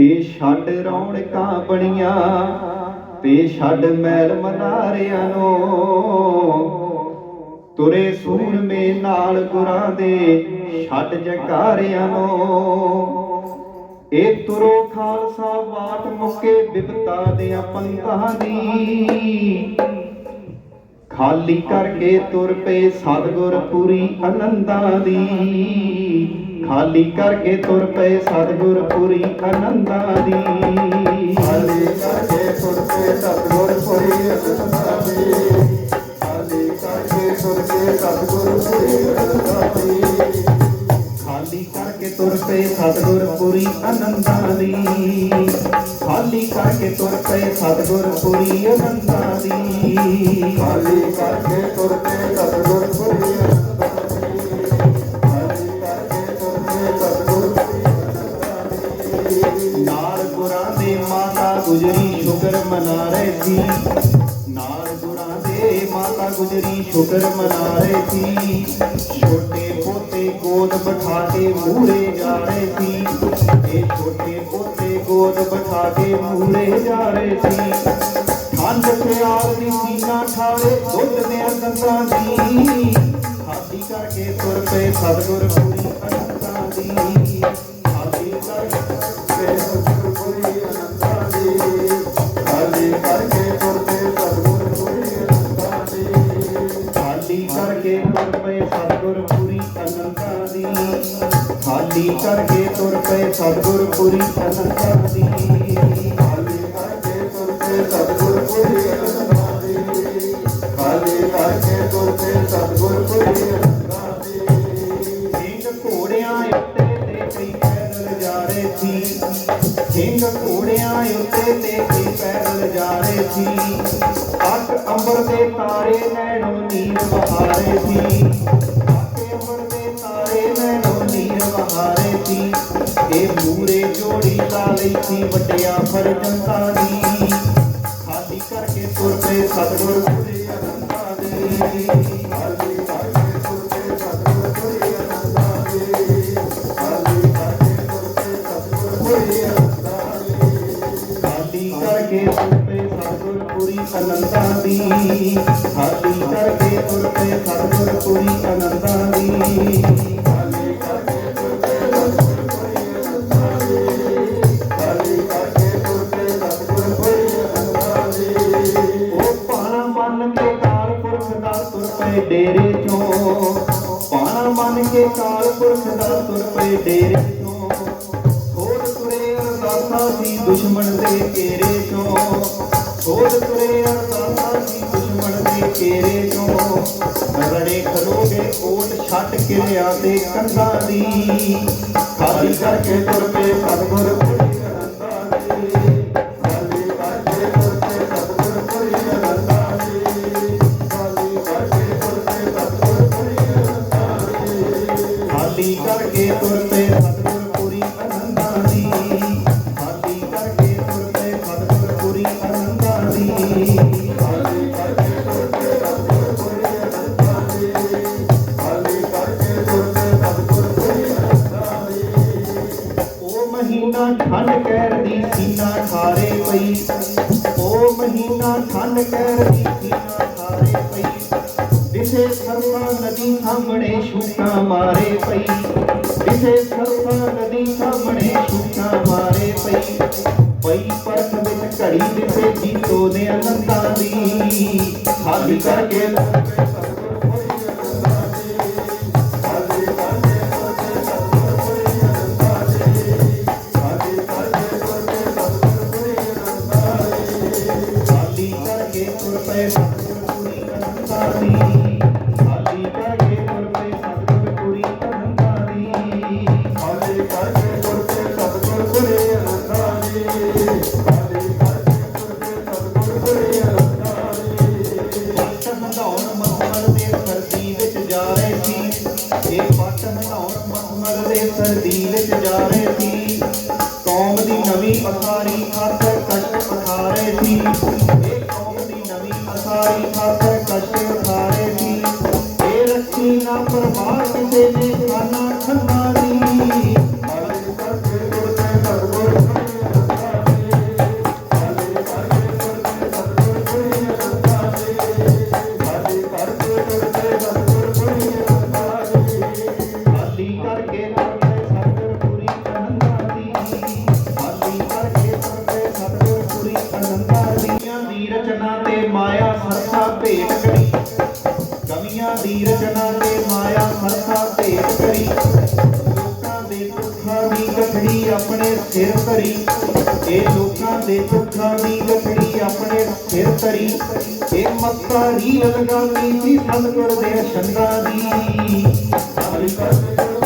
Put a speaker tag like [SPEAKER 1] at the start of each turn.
[SPEAKER 1] ਇਹ ਛੱਡ ਰੌਣਕਾਂ ਬਣੀਆਂ, ਤੇ ਛੱਡ ਮੈਲ ਮਨਾਰਿਆਂ ਨੂੰ। ਤੁਰੇ ਸੂਰਮੇ ਨਾਲ ਗੁਰਾਂ ਦੇ ਛੱਡ ਜਕਾਰਿਆਂ ਨੂੰ। ਇਹ ਤੁਰੋ ਖਾਲਸਾ ਬਾਟ ਮੁੱਕੇ, ਬਿਪਤਾ ਦੇ ਪੰਥਾਂ ਦੀ। ਖਾਲੀ ਕਰਕੇ ਤੁਰ ਪਏ ਸਤਿਗੁਰ ਪੂਰੀ ਆਨੰਦਾਂ ਦੀ। ਖਾਲੀ ਕਰਕੇ ਤੁਰ ਪਏ ਸਤਿਗੁਰ ਪੂਰੀ ਆਨੰਦਾਂ ਦੀ।
[SPEAKER 2] ਖਾਲੀ ਕਰਕੇ ਤੁਰ ਕੇ ਸਤਿਗੁਰ ਪੁਰੀ ਅਨੰਦਾਂ ਦੀ। ਖਾਲੀ ਕਰਕੇ ਤੁਰ
[SPEAKER 1] ਪਏ ਸਤਿਗੁਰ ਪੂਰੀ ਆਨੰਦਾਂ ਦੀ। ਖਾਲੀ ਕਰਕੇ ਤੁਰ ਪਏ ਸਤਿਗੁਰ ਪੂਰੀ ਆਨੰਦਾਂ ਦੀ
[SPEAKER 2] ਖਾਲੀ ਕਰਕੇ ਤੁਰ ਕੇ ਸਤਿਗੁਰ ਪੁਰੀ ਅਨੰਦਾਂ ਦੀ ਖਾਲੀ ਕਰਕੇ ਤੁਰ ਕੇ ਸਤਿਗੁਰ ਪੁਰੀ ਅਨੰਦਾਂ ਦੀ
[SPEAKER 1] ਨਾਲ ਗੁਰਾਂ ਦੇ ਮਾਤਾ ਗੁਜਰੀ ਸ਼ੁਕਰ ਮਨਾ ਰਹੇ ਸੀ ਨਾਲ ਗੁਰਾਂ ਦੇ ਮਾਤਾ ਗੁਜਰੀ ਸ਼ੁਕਰ ਮਨਾ ਰਹੇ ਸੀ ਛੋਟੇ ਪੋਤੇ ਗੋਦ ਬਿਠਾ ਕੇ ਮੂਰੇ ਜਾ ਰਹੇ ਸੀ ਇਹ ਛੋਟੇ ਪੋਤੇ ਗੋਦ ਬਿਠਾ ਕੇ ਮੂਰੇ ਜਾ ਰਹੇ ਸੀ ਠੰਡ ਪਿਆਰ ਦੀ ਸੀਨਾ ਠਾਰੇ ਦੁੱਧ ਦੇ ਦੰਦਾਂ ਦੀ ਖਾਦੀ ਕਰਕੇ ਤੁਰ ਪਏ ਸਤਿਗੁਰ ਪੂਰੀ ਅਨੰਦਾਂ ਦੀ ਖਾਦੀ ਕਰਕੇ
[SPEAKER 2] ਕੇ ਸਤਿਗੁਰ ਪੁਰੀ ਅਨੰਦਾਂ ਦੀ ਖਾਲੀ ਕਰਕੇ ਤੁਰ ਕੇ ਸਤਿਗੁਰ ਪੁਰੀ ਅਨੰਦਾਂ ਦੀ
[SPEAKER 1] ਖਾਲੀ ਕਰਕੇ ਤੁਰ ਪਏ ਸਤਿਗੁਰ ਪੂਰੀ ਅਨੰਦਾਂ ਦੀ ਖਾਲੀ ਕਰਕੇ ਤੁਰ ਪਏ ਸਤਿਗੁਰ ਪੂਰੀ ਅਨੰਦਾਂ ਦੀ
[SPEAKER 2] ਖਾਲੀ ਕਰਕੇ ਤੁਰ ਕੇ ਸਤਿਗੁਰ ਪੁਰੀ ਅਨੰਦਾਂ ਦੀ
[SPEAKER 1] ਸਿੰਘ ਘੋੜਿਆਂ ਉੱਤੇ ਤੇ ਕਈ ਪੈਦਲ ਜਾ ਰਹੇ ਸੀ। ਸਿੰਘ ਘੋੜਿਆਂ ਉੱਤੇ ਤੇ ਕਈ ਪੈਦਲ ਜਾ ਰਹੇ ਸੀ। ਅੱਖ ਅੰਬਰ ਦੇ ਤਾਰੇ ਨੈਣੋ ਨੀਰ ਬਹਾਰੇ ਸੀ। ਕਰਕੇ ਤੁਰ ਪਏ ਸਤਿਗੁਰ ਪੂਰੀ ਅਨੰਦਾਂ ਦੀ
[SPEAKER 2] ਖਾਲੀ ਕਰਕੇ ਤੁਰ ਸਤਿਗੁਰ ਪੁਰੀ ਅਨੰਦਾਂ ਦੀ ਖਾਲੀ ਕਰਕੇ ਤੁਰ ਕੇ ਸਤਿਗੁਰ ਪੁਰੀ ਅਨੰਦਾਂ ਦੀ
[SPEAKER 1] ਖਾਲੀ ਕਰਕੇ ਤੁਰ ਸਤਿਗੁਰ ਪੂਰੀ ਅਨੰਦਾਂ ਦੀ ਖਾਲੀ ਕਰਕੇ ਤੁਰ ਸਤਿਗੁਰ ਪੂਰੀ ਅਨੰਦਾਂ ਦੀ
[SPEAKER 2] ਕੇ
[SPEAKER 1] ਕਾਲ ਪੁਰਖ ਦਾ ਤੁਰ ਪਏ ਡੇਰੇ ਚੋਂ। ਹੋਰ ਤੁਰੇ ਅਰਦਾਸਾਂ ਸੀ ਦੁਸ਼ਮਣ ਦੇ ਘੇਰੇ ਚੋਂ। ਹੋਰ ਤੁਰੇ ਅਰਦਾਸਾਂ ਸੀ ਦੁਸ਼ਮਣ ਦੇ ਘੇਰੇ ਚੋਂ। ਰੜੇ ਖਲੋਗੇ ਓਟ ਛੱਡ ਕਿਰਿਆ ਤੇ ਕੰਧਾਂ ਦੀ। ਖਾਲੀ ਕਰਕੇ ਤੁਰ ਪਏ ਸਤਿਗੁਰ ਦਿਸੇ ਨਦੀ ਸਾਹਮਣੇ ਸ਼ੂਕਾਂ ਮਾਰੇ ਪਈ ਦਿਸੇ ਸਰਸਾ ਨਦੀ ਸਾਹਮਣੇ ਸ਼ੂਕਾਂ ਮਾਰੇ ਪਈ ਪਈ ਪਰਖ ਵਿੱਚ ਘੜੀ ਦਿਸੇ ਜੀਤੋ ਦੇ ਅਨੰਦਾਂ ਦੀ ਖਾਲੀ ਕਰਕੇ
[SPEAKER 2] ਸਤਿਗੁਰ ਪੁਰੀ
[SPEAKER 1] ਇਹ ਪੱਟ ਹੰਡਾਉਣ ਮਖਮਲ ਦੇ ਸਰਦੀ ਵਿੱਚ ਜਾ ਰਹੇ ਸੀ ਕੌਮ ਦੀ ਨਵੀਂ ਅਸਾਰੀ ਖਾਤਰ ਕਸ਼ਟ ਉਠਾ ਰਹੇ ਸੀ ਇਹ ਕੌਮ ਦੀ ਨਵੀਂ ਅਸਾਰੀ ਖਾਤਰ ਕਸ਼ਟ ਉਠਾ ਰਹੇ ਸੀ ਇਹ ਰੱਖੀ ਨਾ ਪਰਵਾਹ ਕਿਸੇ ਨੇ ਦੀ ਰਚਨਾ ਤੇ ਮਾਇਆ ਮਰਥਾ ਭੇਟ ਕਰੀ ਲੋਕਾਂ ਦੇ ਦੁੱਖਾਂ ਦੀ ਗਠੜੀ ਆਪਣੇ ਸਿਰ ਧਰੀ। ਇਹ ਲੋਕਾਂ ਦੇ ਦੁੱਖਾਂ ਦੀ ਗਠੜੀ ਆਪਣੇ ਸਿਰ ਧਰੀ। ਇਹ ਮੱਤਾ ਰੀਲ ਲਗਾਉਂਦੀ ਸੀ ਸਤਿਗੁਰ ਦੇ ਛੰਦਾਂ ਦੀ।
[SPEAKER 2] ਹਰਿ ਕਥ